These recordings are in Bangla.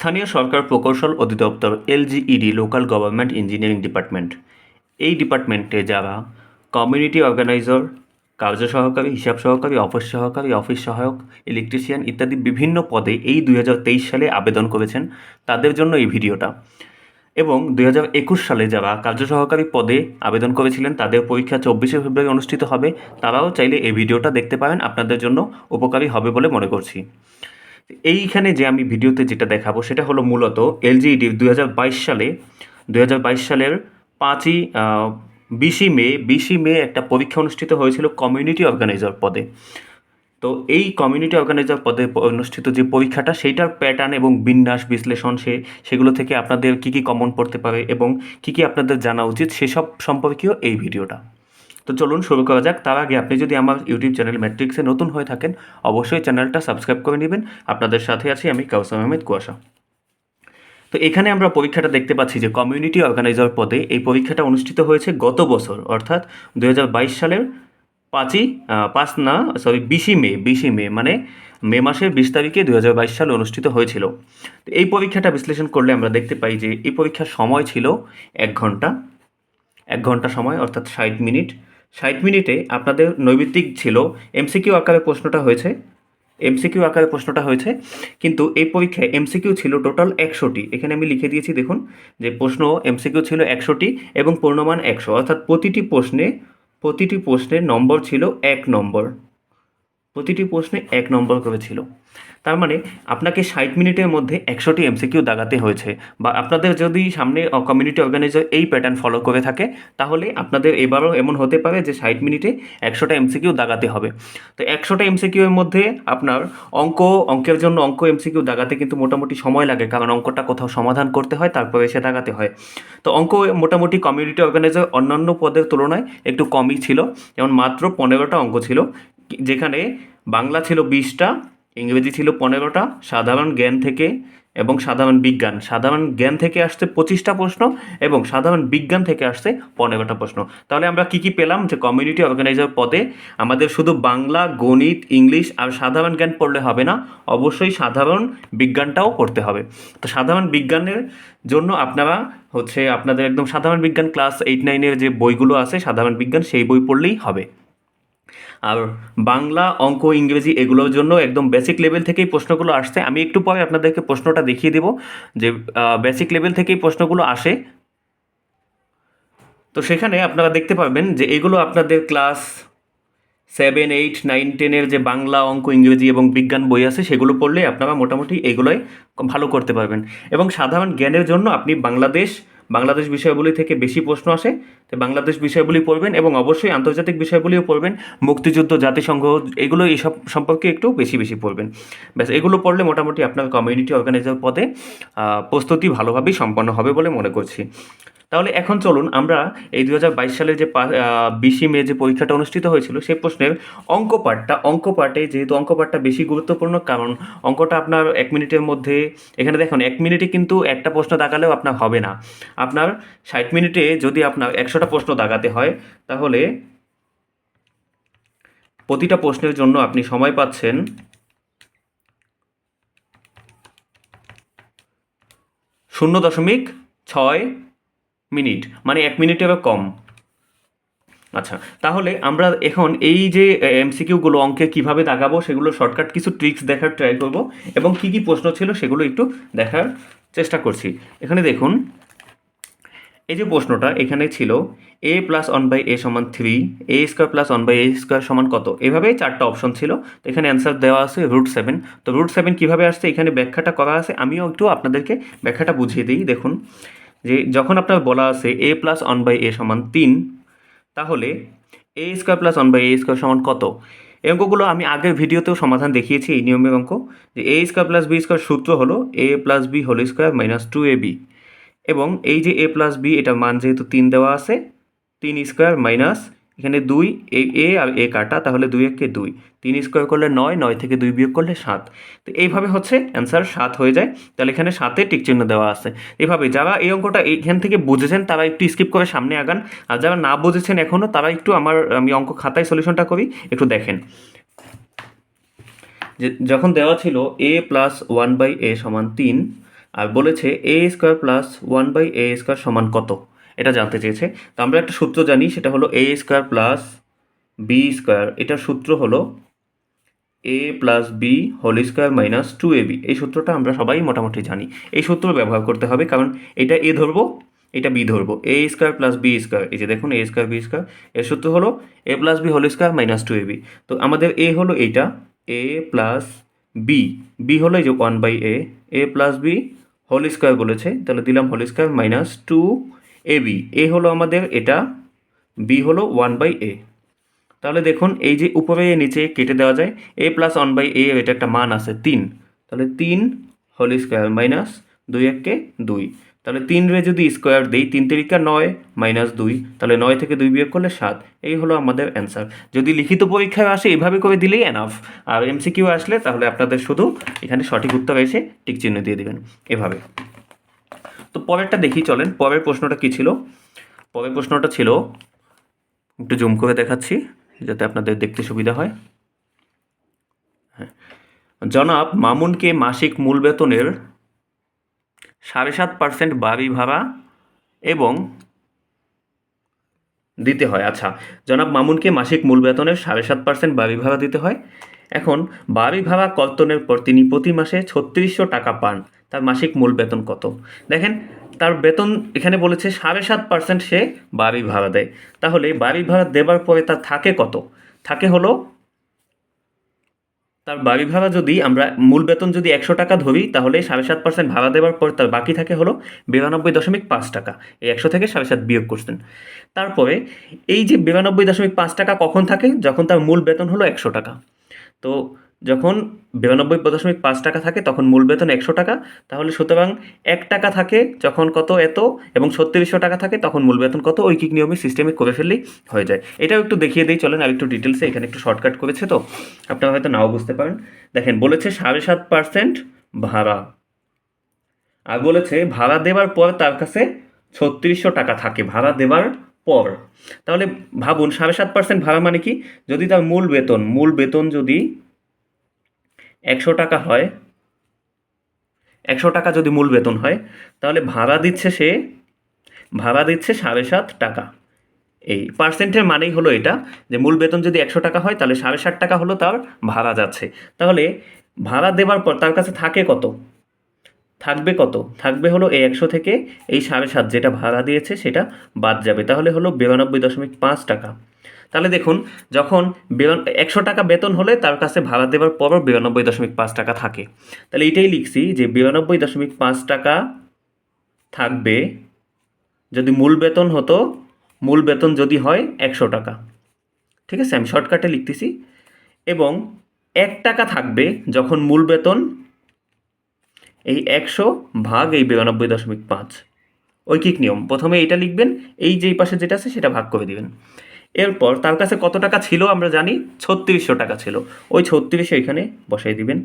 স্থানীয় সরকার প্রকৌশল অধিদপ্তর, LGED, local government engineering department. এই ডিপার্টমেন্টে যারা কমিউনিটি অর্গানাইজার, কার্য সহকারী, হিসাব সহকারী, অফিস সহকারী, অফিস সহায়ক, ইলেকট্রিশিয়ান ইত্যাদি বিভিন্ন পদে এই দুই হাজার তেইশ সালে আবেদন করেছেন তাদের জন্য এই ভিডিওটা। এবং দুই হাজার একুশ সালে যারা কার্য সহকারী পদে আবেদন করেছিলেন, তাদের পরীক্ষা চব্বিশে ফেব্রুয়ারি অনুষ্ঠিত হবে। তারাও চাইলে এই ভিডিওটা দেখতে পারেন, আপনাদের জন্য উপকারী হবে বলে মনে করছি। এইখানে যে আমি ভিডিওতে যেটা দেখাবো সেটা হলো মূলত এলজিইডি দুই হাজার বাইশ সালে, দুই হাজার বাইশ সালের পাঁচই বিশে মে বিশে মে একটা পরীক্ষা অনুষ্ঠিত হয়েছিল কমিউনিটি অর্গানাইজার পদে। তো এই কমিউনিটি অর্গানাইজার পদে অনুষ্ঠিত যে পরীক্ষাটা সেইটার প্যাটার্ন এবং বিন্যাস বিশ্লেষণ সে, সেগুলো থেকে আপনাদের কী কী কমন পড়তে পারে এবং কী কী আপনাদের জানা উচিত সেসব সম্পর্কেও এই ভিডিওটা। তো চলুন শুরু করা যাক। তার আগে আপনি যদি আমার ইউটিউব চ্যানেল ম্যাট্রিক্সে নতুন হয়ে থাকেন, অবশ্যই চ্যানেলটা সাবস্ক্রাইব করে নেবেন। আপনাদের সাথে আছি আমি কাউসাম আহমেদ কুয়াশা। তো এখানে আমরা পরীক্ষাটা দেখতে পাচ্ছি যে কমিউনিটি অর্গানাইজার পদে এই পরীক্ষাটা অনুষ্ঠিত হয়েছে গত বছর, অর্থাৎ দু হাজার বাইশ সালের পাঁচই পাঁচ না সরি বিশে মে বিশে মে মানে মে মাসের বিশ তারিখে দুই হাজার বাইশ সালে অনুষ্ঠিত হয়েছিল। তো এই পরীক্ষাটা বিশ্লেষণ করলে আমরা দেখতে পাই যে এই পরীক্ষার সময় ছিল এক ঘণ্টা। এক ঘণ্টা সময়, অর্থাৎ ষাট মিনিট। ষাট মিনিটে আপনাদের নৈমিত্তিক ছিল এমসিকিউ আকারে প্রশ্নটা হয়েছে এমসিকিউ আকারে প্রশ্নটা হয়েছে, কিন্তু এই পরীক্ষায় এমসিকিউ ছিল টোটাল একশোটি। এখানে আমি লিখে দিয়েছি, দেখুন, যে প্রশ্ন এমসিকিউ ছিল একশোটি এবং পূর্ণমান একশো, অর্থাৎ প্রতিটি প্রশ্নে, প্রতিটি প্রশ্নের নম্বর ছিল এক নম্বর। প্রতিটি প্রশ্নে এক নম্বর করে ছিল তার মানে আপনাকে ষাট মিনিটের মধ্যে একশোটি এমসিকিউ দাগাতে হয়েছে বা আপনাদের যদি সামনে কমিউনিটি অর্গানাইজার এই প্যাটার্ন ফলো করে থাকে, তাহলে আপনাদের এবারও এমন হতে পারে যে ষাট মিনিটে একশোটা এমসিকিউ দাগাতে হবে। তো একশোটা এমসিকিউ মধ্যে আপনার অঙ্ক, অঙ্কের জন্য অঙ্ক এমসিকিউ দাগাতে কিন্তু মোটামুটি সময় লাগে, কারণ অঙ্কটা কোথাও সমাধান করতে হয়, তারপরে সে দাগাতে হয়। তো অঙ্ক মোটামুটি কমিউনিটি অর্গানাইজার অন্যান্য পদের তুলনায় একটু কমই ছিল, যেমন মাত্র পনেরোটা অঙ্ক ছিল। যেখানে বাংলা ছিল বিশটা, ইংরেজি ছিল পনেরোটা, সাধারণ জ্ঞান থেকে এবং সাধারণ বিজ্ঞান। সাধারণ জ্ঞান থেকে আসছে পঁচিশটা প্রশ্ন এবং সাধারণ বিজ্ঞান থেকে আসছে পনেরোটা প্রশ্ন। তাহলে আমরা কি কি পেলাম? যে কমিউনিটি অর্গানাইজার পদে আমাদের শুধু বাংলা, গণিত, ইংলিশ আর সাধারণ জ্ঞান পড়লে হবে না, অবশ্যই সাধারণ বিজ্ঞানটাও পড়তে হবে। তো সাধারণ বিজ্ঞানের জন্য আপনারা হচ্ছে আপনাদের একদম সাধারণ বিজ্ঞান ক্লাস এইট নাইনের যে বইগুলো আছে, সাধারণ বিজ্ঞান সেই বই পড়লেই হবে। আর বাংলা, অঙ্ক, ইংরেজি এগুলোর জন্য একদম বেসিক লেভেল থেকেই প্রশ্নগুলো আসছে। আমি একটু পরে আপনাদেরকে প্রশ্নটা দেখিয়ে দেব যে বেসিক লেভেল থেকেই প্রশ্নগুলো আসে। তো সেখানে আপনারা দেখতে পারবেন যে, এগুলো আপনাদের ক্লাস সেভেন এইট নাইন টেনের যে বাংলা, অঙ্ক, ইংরেজি এবং বিজ্ঞান বই আছে, সেগুলো পড়লে আপনারা মোটামুটি এগুলোই ভালো করতে পারবেন। এবং সাধারণ জ্ঞানের জন্য আপনি বাংলাদেশ বাংলাদেশ বিষয়গুলি থেকে বেশি প্রশ্ন আসে। তো বাংলাদেশ বিষয়গুলি পড়বেন এবং অবশ্যই আন্তর্জাতিক বিষয়গুলিও পড়বেন, মুক্তিযুদ্ধ, জাতিসংঘ, এগুলো এইসব সম্পর্কে একটু বেশি বেশি পড়বেন। ব্যাস, এগুলো পড়লে মোটামুটি আপনার কমিউনিটি অর্গানাইজার পদে প্রস্তুতি ভালোভাবেই সম্পন্ন হবে বলে মনে করছি। তাহলে এখন চলুন আমরা এই দু হাজার বাইশ সালে যে বিশে মে যে পরীক্ষাটা অনুষ্ঠিত হয়েছিল সেই প্রশ্নের অঙ্ক পাঠটা, অঙ্ক পাঠে যেহেতু অঙ্ক পাঠটা বেশি গুরুত্বপূর্ণ, কারণ অঙ্কটা আপনার এক মিনিটের মধ্যে, এখানে দেখুন, এক মিনিটে কিন্তু একটা প্রশ্ন দাগালেও আপনার হবে না। আপনার ষাট মিনিটে যদি আপনার একশোটা প্রশ্ন দাগাতে হয়, তাহলে প্রতিটা প্রশ্নের জন্য আপনি সময় পাচ্ছেন শূন্য দশমিক ছয় মিনিট মানে এক মিনিটেরও কম। আচ্ছা তাহলে আমরা এখন এই যে এমসিকিউগুলো অঙ্কে কীভাবে দাগাবো সেগুলো শর্টকাট কিছু ট্রিক্স দেখার ট্রাই করব, এবং কি কি প্রশ্ন ছিল সেগুলো একটু দেখার চেষ্টা করছি। এখানে দেখুন এই যে প্রশ্নটা এখানে ছিল a plus one by a সমান three a square plus one by a square সমান কত? এভাবেই চারটা অপশন ছিল, তো এখানে অ্যান্সার দেওয়া আছে রুট সেভেন তো রুট সেভেন কীভাবে আসছে? এখানে ব্যাখ্যাটা করা আছে, আমিও একটু আপনাদেরকে ব্যাখ্যাটা বুঝিয়ে দিই, দেখুন। যে যখন আপনার বলা আছে a plus one by a সমান তিন, তাহলে a square plus one by a square সমান কত? এই অঙ্কগুলো আমি আগের ভিডিওতেও সমাধান দেখিয়েছি, এই নিয়মের অঙ্ক। যে a square plus b square সূত্র হলো a plus b whole square minus two a b এবং এই যে এ প্লাস বি এটার মান যেহেতু তিন দেওয়া আছে, তিন স্কোয়ার মাইনাস এখানে দুই, এ এ আর এ কাটা, তাহলে দুই একে দুই। তিন স্কোয়ার করলে নয় নয় থেকে দুই বিয়োগ করলে সাত। তো এইভাবে হচ্ছে অ্যান্সার সাত হয়ে যায়। তাহলে এখানে সাতে টিক চিহ্ন দেওয়া আছে। এভাবে যারা এই অঙ্কটা এইখান থেকে বুঝেছেন, তারা একটু স্কিপ করে সামনে আগান। আর যারা না বুঝেছেন এখনও তারা একটু আমার, আমি অঙ্ক খাতায় সলিউশনটা করি, একটু দেখেন। যে, যখন দেওয়া ছিল a plus one by a সমান তিন আর বলেছে a square plus one by a square সমান কত? এটা জানতে চেয়েছে। তো আমরা একটা সূত্র জানি, সেটা হলো a square plus b square এটার সূত্র হলো a plus b whole square minus two a b এই সূত্রটা আমরা সবাই মোটামুটি জানি। এই সূত্র ব্যবহার করতে হবে, কারণ এটা এ ধরবো, এটা বি ধরবো। A square plus b square এই যে দেখুন এ স্কোয়ার বি স্কোয়ার এর সূত্র হলো a plus b whole square minus two a b তো আমাদের এ হলো এইটা এ প্লাস বি বি হলো এই যে one by a a plus b whole square বলেছে, তাহলে দিলাম whole square minus two a b. A হলো আমাদের এটা, বি হলো ওয়ান বাই এ। তাহলে দেখুন, এই যে উপরে নিচে কেটে দেওয়া যায়, a plus one by a এটা একটা মান আছে তিন। তাহলে তিন হোল স্কোয়ার মাইনাস দুই এককে দুই। তাহলে তিন রে যদি স্কোয়ার দিই, তিন তিরিকা নয়, মাইনাস দুই, তাহলে নয় থেকে দুই বিয়োগ করলে সাত। এই হলো আমাদের অ্যান্সার যদি লিখিত পরীক্ষায় আসে, এভাবে করে দিলেই এনাফ আর এমসিকিউ আসলে তাহলে আপনাদের শুধু এখানে সঠিক উত্তর এসে টিক চিহ্ন দিয়ে দেবেন। এভাবে। তো পরেরটা দেখি, চলেন। পরের প্রশ্নটা কী ছিল? পরের প্রশ্নটা ছিল, একটু জুম করে দেখাচ্ছি, যাতে আপনাদের দেখতে সুবিধা হয়। হ্যাঁ। জনাব, মামুনকে মাসিক মূল বেতনের সাড়ে সাত পার্সেন্ট বাড়ি ভাড়া এবং দিতে হয়। আচ্ছা জনাব মামুনকে মাসিক মূল বেতনের সাড়ে সাত পার্সেন্ট বাড়ি ভাড়া দিতে হয়। এখন বাড়ি ভাড়া কর্তনের পর তিনি প্রতি মাসে ছত্রিশশো টাকা পান। তার মাসিক মূল বেতন কত? দেখেন, তার বেতন এখানে বলেছে সাড়ে সাত পার্সেন্ট সে বাড়ি ভাড়া দেয়। তাহলে বাড়ি ভাড়া দেবার পরে তার থাকে কত? থাকে হলো তার বাড়ি ভাড়া যদি আমরা মূল বেতন যদি একশো টাকা ধরি, তাহলে সাড়ে সাত পার্সেন্ট ভাড়া দেওয়ার পর তার বাকি থাকে হলো বিরানব্বই দশমিক পাঁচ টাকা। এই একশো থেকে সাড়ে সাত বিয়োগ করছেন। তারপরে এই যে বিরানব্বই দশমিক পাঁচ টাকা কখন থাকে? যখন তার মূল বেতন হলো একশো টাকা। তো যখন বিরানব্বই দশমিক পাঁচ টাকা থাকে, তখন মূল বেতন একশো টাকা। তাহলে সুতরাং এক টাকা থাকে যখন কত এত এবং ছত্রিশশো টাকা থাকে, তখন মূল বেতন কত? ঐকিক নিয়মে সিস্টেমে করে ফেললেই হয়ে যায়। এটাও একটু দেখিয়ে দিই, চলেন আর একটু ডিটেলসে এখানে একটু শর্টকাট করেছে তো। আপনারা হয়তো নাও বুঝতে পারেন। দেখেন, বলেছে সাড়ে সাত পার্সেন্ট ভাড়া। আর বলেছে ভাড়া দেওয়ার পর তার কাছে ছত্রিশশো টাকা থাকে, ভাড়া দেওয়ার পর। তাহলে ভাবুন, সাড়ে সাত পার্সেন্ট ভাড়া মানে কি? যদি তার মূল বেতন মূল বেতন যদি একশো টাকা হয়, একশো টাকা যদি মূল বেতন হয়, তাহলে ভাড়া দিচ্ছে সে, ভাড়া দিচ্ছে সাড়ে সাত টাকা। এই পার্সেন্টের মানেই হলো এটা, যে মূল বেতন যদি একশো টাকা হয়, তাহলে সাড়ে ষাট টাকা হলো তার ভাড়া যাচ্ছে। তাহলে ভাড়া দেওয়ার পর তার কাছে থাকে কত? থাকবে কত? থাকবে হলো এই একশো থেকে এই সাড়ে সাত, যেটা ভাড়া দিয়েছে সেটা বাদ যাবে। তাহলে হলো বিরানব্বই দশমিক পাঁচ টাকা। তাহলে দেখুন, যখন একশো টাকা বেতন হলে তার কাছে ভাড়া দেওয়ার পরও বিরানব্বই দশমিক পাঁচ টাকা থাকে। তাহলে এইটাই লিখছি যে বিরানব্বই দশমিক পাঁচ টাকা থাকবে যদি মূল বেতন হতো, মূল বেতন যদি হয় একশো টাকা। ঠিক আছে? আমি শর্টকাটে লিখতেছি। এবং এক টাকা থাকবে যখন মূল বেতন এই একশো ভাগ এই বিরানব্বই দশমিক পাঁচ। ঐকিক নিয়ম। প্রথমে এটা লিখবেন, এই যেই পাশে যেটা আছে সেটা ভাগ করে দিবেন। এরপর তার কাছে কত টাকা ছিল আমরা জানি? ছত্রিশশো টাকা ছিল। ওই ছত্রিশশো এখানে বসাই দিবেন।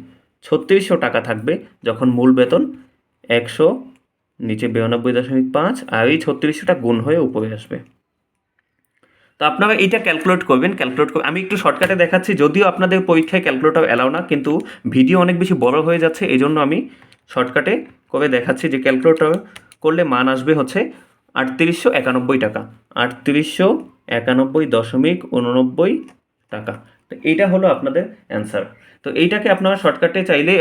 ছত্রিশশো টাকা থাকবে যখন মূল বেতন একশো, নিচে বিরানব্বই দশমিক পাঁচ, আর এই ছত্রিশশোটা গুণ হয়ে উপরে আসবে। তো আপনারা এইটা ক্যালকুলেট করবেন ক্যালকুলেট করবেন আমি একটু শর্টকাটে দেখাচ্ছি, যদিও আপনাদের পরীক্ষায় ক্যালকুলেটর অ্যালাও না, কিন্তু ভিডিও অনেক বেশি বড় হয়ে যাচ্ছে এই জন্য আমি শর্টকাটে করে দেখাচ্ছি যে ক্যালকুলেটর করলে মান আসবে হচ্ছে আটত্রিশশো একানব্বই টাকা। আটত্রিশশো একানব্বই দশমিক উননব্বই টাকা। তো এইটা হলো আপনাদের অ্যান্সার তো এইটাকে আপনারা শর্টকাটে চাইলে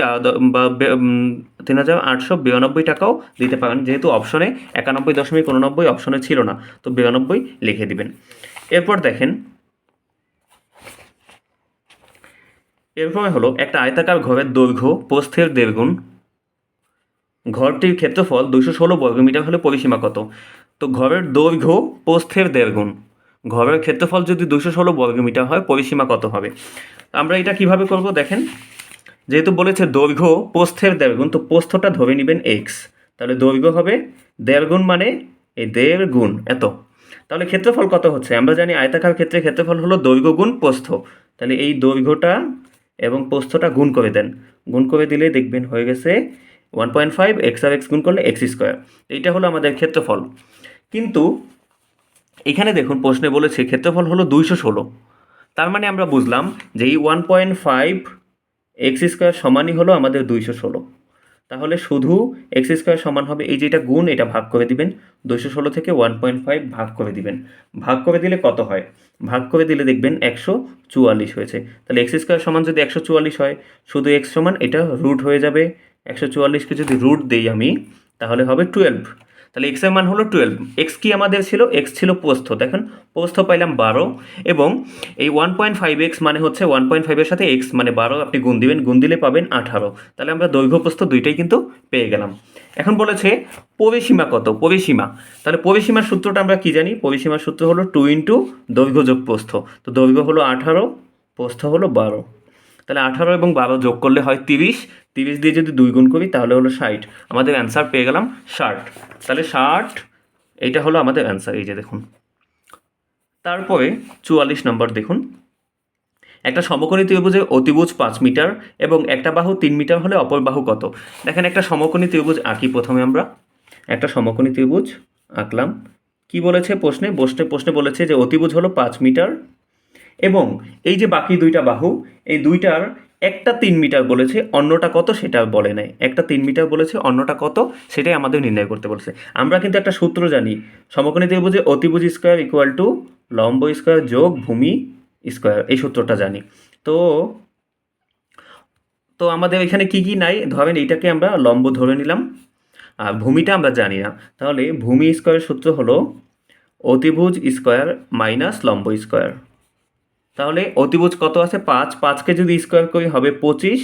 তিন হাজার আটশো বিরানব্বই টাকাও দিতে পারেন। যেহেতু অপশনে একানব্বই দশমিক উননব্বই অপশনে ছিল না, তো বিরানব্বই লিখে দিবেন। এরপর দেখেন, এরপরে হলো একটা আয়তাকার ঘরের দৈর্ঘ্য, প্রস্থের দেড়গুণ। ঘরটির ক্ষেত্রফল দুশো ষোলো বর্গমিটার হলে পরিসীমা কত? তো ঘরের দৈর্ঘ্য, প্রস্থের দেড়গুণ। ঘরের ক্ষেত্রফল যদি দুশো ষোলো বর্গমিটার হয়, পরিসীমা কত হবে? আমরা এটা কীভাবে করব দেখেন? যেহেতু বলেছে দৈর্ঘ্য প্রস্থের দেড়গুণ, তো পোস্থটা ধরে নেবেন এক্স তাহলে দৈর্ঘ্য হবে দেড়গুণ মানে এই দেড় গুণ এত। তাহলে ক্ষেত্রফল কত হচ্ছে? আমরা জানি আয়তাকার ক্ষেত্রে ক্ষেত্রফল হলো দৈর্ঘ্য গুণ পোস্থ তাহলে এই দৈর্ঘ্যটা এবং পোস্থটা গুণ করে দেন। গুণ করে দিলে দেখবেন হয়ে গেছে ওয়ান পয়েন্ট ফাইভ এক্স আর এক্স গুণ করলে এক্স স্কোয়ার। এইটা হলো আমাদের ক্ষেত্রফল। কিন্তু এখানে দেখুন প্রশ্নে বলেছে ক্ষেত্রফল হলো দুইশো ষোলো। তার মানে আমরা বুঝলাম যে এই one point five x square সমানই হলো আমাদের দুইশো ষোলো। তাহলে শুধু এক্স স্কোয়ার সমান হবে এই যেটা গুণ, এটা ভাগ করে দিবেন। দুইশো ষোলো থেকে ওয়ান পয়েন্ট ফাইভ ভাগ করে দিবেন। ভাগ করে দিলে কত হয়? ভাগ করে দিলে দেখবেন একশো চুয়াল্লিশ হয়েছে। তাহলে এক্স স্কোয়ার সমান যদি একশো চুয়াল্লিশ হয়, শুধু এক্স সমান, এটা রুট হয়ে যাবে। একশো চুয়াল্লিশকে যদি রুট দিই আমি, তাহলে হবে টুয়েলভ। তাহলে এক্সের মান হলো টুয়েলভ এক্স কি আমাদের ছিল? এক্স ছিল পোস্থ দেখেন পোস্থ পাইলাম বারো এবং এই ওয়ান পয়েন্ট ফাইভ এক্স মানে হচ্ছে ওয়ান পয়েন্ট ফাইভের সাথে এক্স মানে বারো, আপনি গুণ দিবেন। গুণ দিলে পাবেন আঠারো। তাহলে আমরা দৈর্ঘ্য প্রস্থ দুইটাই কিন্তু পেয়ে গেলাম। এখন বলেছে পরিসীমা কত? পরিসীমা তাহলে পরিসীমার সূত্রটা আমরা কি জানি? পরিসীমার সূত্র হলো টু ইন্টু দৈর্ঘ্য যোগ প্রস্থ তো দৈর্ঘ্য হলো আঠারো প্রস্থ হলো বারো। তাহলে আঠারো এবং বারো যোগ করলে হয় তিরিশ। তিরিশ দিয়ে যদি দুই গুণ করি, তাহলে হলো ষাট। আমাদের অ্যান্সার পেয়ে গেলাম ষাট। তাহলে ষাট, এইটা হলো আমাদের অ্যান্সার এই যে দেখুন। তারপরে চুয়াল্লিশ নম্বর দেখুন। একটা সমকোণী ত্রিভুজে অতিভুজ পাঁচ মিটার এবং একটা বাহু তিন মিটার হলে অপর বাহু কত? দেখেন একটা সমকোণী ত্রিভুজ আঁকি প্রথমে আমরা। একটা সমকোণী ত্রিভুজ আঁকলাম। কি বলেছে প্রশ্নে? প্রশ্নে প্রশ্নে বলেছে যে অতিভুজ হলো পাঁচ মিটার এবং এই যে বাকি দুইটা বাহু, এই দুইটার একটা তিন মিটার বলেছে, অন্যটা কত সেটা বলে নাই। একটা তিন মিটার বলেছে, অন্যটা কত সেটাই আমাদের নির্ণয় করতে বলেছে। আমরা কিন্তু একটা সূত্র জানি, সমকোণী যে অতিভুজ স্কোয়ার ইকুয়াল টু লম্ব স্কোয়ার যোগ ভূমি স্কোয়ার, এই সূত্রটা জানি। তো তো আমাদের এখানে কি কি নাই? ধরেন এইটাকে আমরা লম্ব ধরে নিলাম, আর ভূমিটা আমরা জানি না। তাহলে ভূমি স্কোয়ারের সূত্র হলো অতিভুজ স্কোয়ার মাইনাস লম্ব স্কোয়ার। তাহলে অতিভুজ কত আছে পাঁচ? পাঁচকে যদি স্কোয়ার করি হবে পঁচিশ,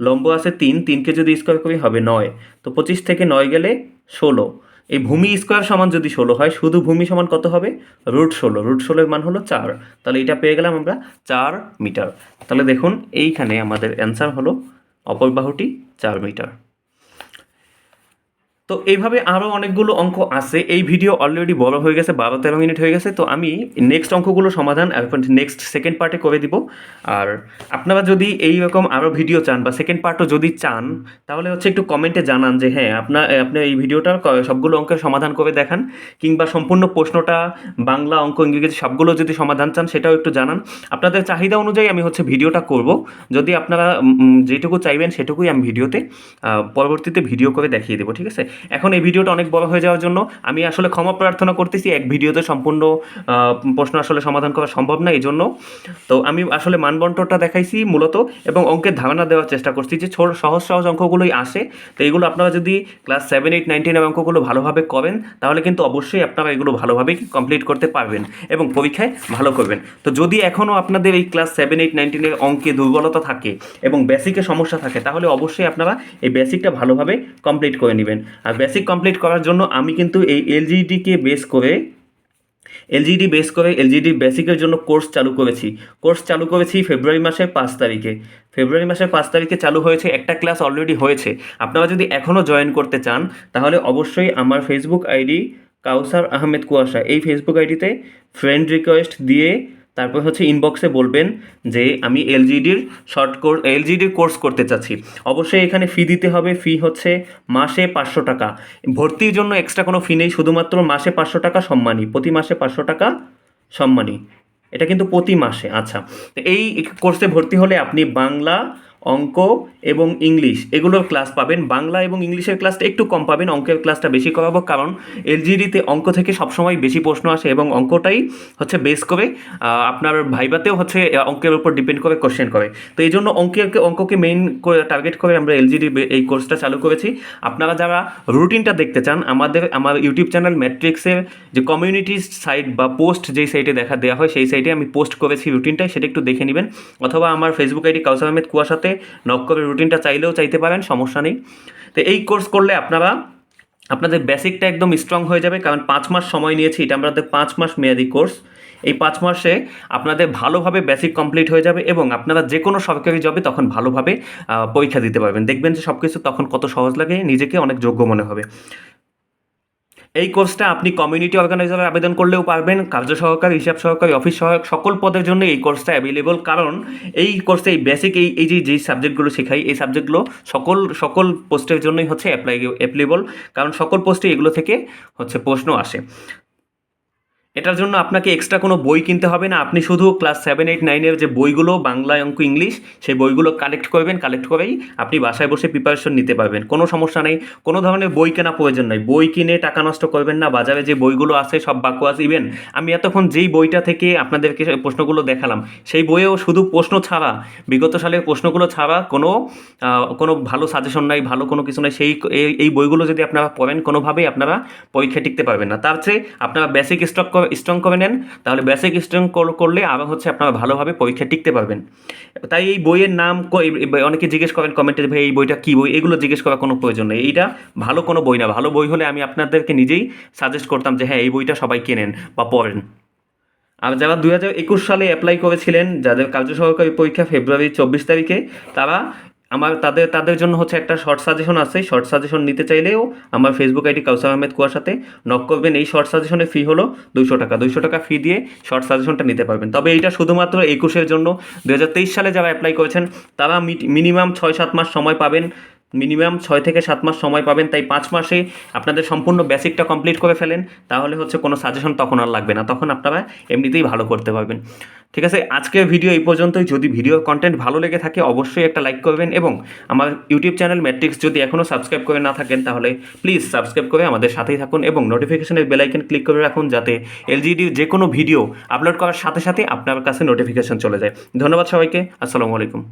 লম্ব আছে তিন তিনকে যদি স্কোয়ার করি হবে নয়। তো পঁচিশ থেকে নয় গেলে ষোলো। এই ভূমি স্কোয়ার সমান যদি ষোলো হয়, শুধু ভূমি সমান কত হবে? রুট ষোলো। রুট ষোলোর মান হলো চার। তাহলে এটা পেয়ে গেলাম আমরা চার মিটার তাহলে দেখুন, এইখানে আমাদের অ্যান্সার হলো অপর বাহুটি চার মিটার তো এইভাবে আরও অনেকগুলো অঙ্ক আছে। এই ভিডিও অলরেডি বড় হয়ে গেছে, বারো তেরো মিনিট হয়ে গেছে। তো আমি নেক্সট অঙ্কগুলো সমাধান নেক্সট সেকেন্ড পার্টে করে দিব। আর আপনারা যদি এই রকম আরও ভিডিও চান বা সেকেন্ড পার্টও যদি চান, তাহলে হচ্ছে একটু কমেন্টে জানান যে হ্যাঁ আপনার আপনি এই ভিডিওটার সবগুলো অঙ্কের সমাধান করে দেখান। কিংবা সম্পূর্ণ প্রশ্নটা, বাংলা অঙ্ক, ইংরেজি সবগুলো যদি সমাধান চান, সেটাও একটু জানান। আপনাদের চাহিদা অনুযায়ী আমি হচ্ছে ভিডিওটা করব। যদি আপনারা যেটুকু চাইবেন সেটুকুই আমি ভিডিওতে পরবর্তীতে ভিডিও করে দেখিয়ে দেবো, ঠিক আছে? এখন এই ভিডিওটা অনেক বড় হয়ে যাওয়ার জন্য আমি আসলে ক্ষমা প্রার্থনা করতেছি, এক ভিডিওতে সম্পূর্ণ প্রশ্ন আসলে সমাধান করা সম্ভব না এই জন্য তো আমি আসলে মানবন্টনটা দেখাইছি মূলত এবং অঙ্কের ধারণা দেওয়ার চেষ্টা করছি যে ছোট সহজ সহজ অঙ্কগুলোই আসে। তো এগুলো আপনারা যদি ক্লাস সেভেন এইট নাইন অঙ্কগুলো ভালোভাবে করেন, তাহলে কিন্তু অবশ্যই আপনারা এগুলো ভালোভাবে কমপ্লিট করতে পারবেন এবং পরীক্ষায় ভালো করবেন। তো যদি এখনও আপনাদের এই ক্লাস সেভেন এইট নাইন টেনের অঙ্কে দুর্বলতা থাকে এবং বেসিকে সমস্যা থাকে, তাহলে অবশ্যই আপনারা এই বেসিকটা ভালোভাবে কমপ্লিট করে নেবেন। আর বেসিক কমপ্লিট করার জন্য আমি কিন্তু এই এলজিডিকে বেস করে এলজিডি বেস করে এলজিডি বেসিকের জন্য কোর্স চালু করেছি। কোর্স চালু করেছি ফেব্রুয়ারি মাসের পাঁচ তারিখে। ফেব্রুয়ারি মাসের পাঁচ তারিখে চালু হয়েছে, একটা ক্লাস অলরেডি হয়েছে। আপনারা যদি এখনও জয়েন করতে চান, তাহলে অবশ্যই আমার ফেসবুক আইডি কাউসার আহমেদ কুয়াশা, এই ফেসবুক আইডিতে ফ্রেন্ড রিকোয়েস্ট দিয়ে তারপর হচ্ছে ইনবক্সে বলবেন যে আমি এলজিডির শর্ট কোর্স এলজিডির কোর্স করতে চাচ্ছি। অবশ্যই এখানে ফি দিতে হবে। ফি হচ্ছে মাসে পাঁচশো টাকা। ভর্তির জন্য এক্সট্রা কোনো ফি নেই। শুধুমাত্র মাসে পাঁচশো টাকা সম্মানী। প্রতি মাসে পাঁচশো টাকা সম্মানী। এটা কিন্তু প্রতি মাসে। আচ্ছা। তো এই কোর্সে ভর্তি হলে আপনি বাংলা অঙ্ক এবং ইংলিশ, এগুলোর ক্লাস পাবেন। বাংলা এবং ইংলিশের ক্লাসটা একটু কম পাবেন, অঙ্কের ক্লাসটা বেশি করাবো, কারণ এলজিডিতে অঙ্ক থেকে সবসময় বেশি প্রশ্ন আসে এবং অঙ্কটাই হচ্ছে বেস করে আপনার ভাইবাতেও হচ্ছে অঙ্কের উপর ডিপেন্ড করে কোশ্চেন করে। তো এই জন্য অঙ্কের অঙ্ককে মেইন করে টার্গেট করে আমরা এলজিডি এই কোর্সটা চালু করেছি। আপনারা যারা রুটিনটা দেখতে চান, আমাদের, আমার ইউটিউব চ্যানেল ম্যাট্রিক্সের যে কমিউনিটি সাইট বা পোস্ট যেই সাইটে দেখা দেওয়া হয়, সেই সাইটে আমি পোস্ট করেছি রুটিনটাই সেটা একটু দেখে নেবেন। অথবা আমার ফেসবুক আইডি কাউসার আহমেদ কুয়াশাতে নক করে রুটিনটা চাইলেও চাইতে পারেন, সমস্যা নেই। তো এই কোর্স করলে আপনারা, আপনাদের বেসিকটা একদম স্ট্রং হয়ে যাবে, কারণ পাঁচ মাস সময় নিয়েছি, এটা আমাদের পাঁচ মাস মেয়াদি কোর্স। এই পাঁচ মাসে আপনাদের ভালোভাবে বেসিক কমপ্লিট হয়ে যাবে এবং আপনারা যে কোনো সরকারি জবে তখন ভালোভাবে পরীক্ষা দিতে পারবেন। দেখবেন যে সব কিছু তখন কত সহজ লাগে, নিজেকে অনেক যোগ্য মনে হবে। এই কোর্সটা আপনি কমিউনিটি অর্গানাইজারে আবেদন করলেও পারবেন, কার্য সহকারী, হিসাব সহকারী অফিস সহায়ক, সকল পদের জন্য এই কোর্সটা অ্যাভেলেবল কারণ এই কোর্সে এই বেসিক এই এই যে যেই সাবজেক্টগুলো শেখাই, এই সাবজেক্টগুলো সকল সকল পোস্টের জন্যই হচ্ছে অ্যাপ্লাই অ্যাপ্লেবল কারণ সকল পোস্টে এগুলো থেকে হচ্ছে প্রশ্ন আসে। এটার জন্য আপনাকে এক্সট্রা কোনো বই কিনতে হবে না। আপনি শুধু ক্লাস সেভেন এইট নাইনের যে বইগুলো বাংলা অঙ্ক ইংলিশ, সেই বইগুলো কালেক্ট করবেন কালেক্ট করেই আপনি বাসায় বসে প্রিপারেশন নিতে পারবেন। কোনো সমস্যা নেই। কোনো ধরনের বই কেনা প্রয়োজন নয় বই কিনে টাকা নষ্ট করবেন না। বাজারে যে বইগুলো আছে, সব বাকুয়াস ইভেন আমি এতক্ষণ যেই বইটা থেকে আপনাদেরকে প্রশ্নগুলো দেখালাম, সেই বইয়েও শুধু প্রশ্ন ছাড়া, বিগত সালের প্রশ্নগুলো ছাড়া কোনো কোনো ভালো সাজেশন নাই, ভালো কোনো কিছু নাই। সেই এই- এই বইগুলো যদি আপনারা পড়েন, কোনোভাবেই আপনারা পরীক্ষা টিকতে পারবেন না। তার চেয়ে আপনারা বেসিক স্টক স্ট্রং করে নেন, তাহলে বেসিক স্ট্রং করলে আরও হচ্ছে আপনারা ভালোভাবে পরীক্ষা টিকতে পারবেন। তাই এই বইয়ের নাম অনেকে জিজ্ঞেস করেন কমেন্টে ভাই, এই বইটা কী বই? এগুলো জিজ্ঞেস করার কোনো প্রয়োজন নেই। এইটা ভালো কোনো বই না। ভালো বই হলে আমি আপনাদেরকে নিজেই সাজেস্ট করতাম যে হ্যাঁ এই বইটা সবাই কেনেন বা পড়েন। আর যারা দুই হাজার একুশ সালে অ্যাপ্লাই করেছিলেন, যাদের কার্য সহকারী পরীক্ষা ফেব্রুয়ারি চব্বিশ তারিখে, তারা আমার তাদের তাদের জন্য হচ্ছে একটা শর্ট সাজেশন আছে। শর্ট সাজেশন নিতে চাইলেও আমার ফেসবুক আইডি কাউসার আহমেদ কুয়াশাতে নক করবেন। এই শর্ট সাজেশনের ফি হলো দুইশো টাকা। দুইশো টাকা ফি দিয়ে শর্ট সাজেশনটা নিতে পারবেন। তবে এইটা শুধুমাত্র একুশের জন্য। দু হাজার তেইশ সালে যারা অ্যাপ্লাই করেছেন, তারা মিনিমাম ছয় সাত মাস সময় পাবেন। মিনিমাম ছয় থেকে সাত মাস সময় পাবেন। তাই পাঁচ মাসে আপনাদের সম্পূর্ণ বেসিকটা কমপ্লিট করে ফেলেন। তাহলে হচ্ছে কোনো সাজেশন তখন আর লাগবে না। তখন আপনারা এমনিতেই ভালো করতে পারবেন। ঠিক আছে? আজকের ভিডিও এই পর্যন্তই। যদি ভিডিও কন্টেন্ট ভালো লেগে থাকে, অবশ্যই একটা লাইক করবেন এবং আমার ইউটিউব চ্যানেল ম্যাট্রিক্স যদি এখনও সাবস্ক্রাইব করে না থাকেন, তাহলে প্লিজ সাবস্ক্রাইব করে আমাদের সাথেই থাকুন এবং নোটিফিকেশনের বেলাইকন ক্লিক করে রাখুন যাতে এলজিডির যে কোনো ভিডিও আপলোড করার সাথে সাথে আপনার কাছে নোটিফিকেশন চলে যায়। ধন্যবাদ সবাইকে। আসসালামু আলাইকুম।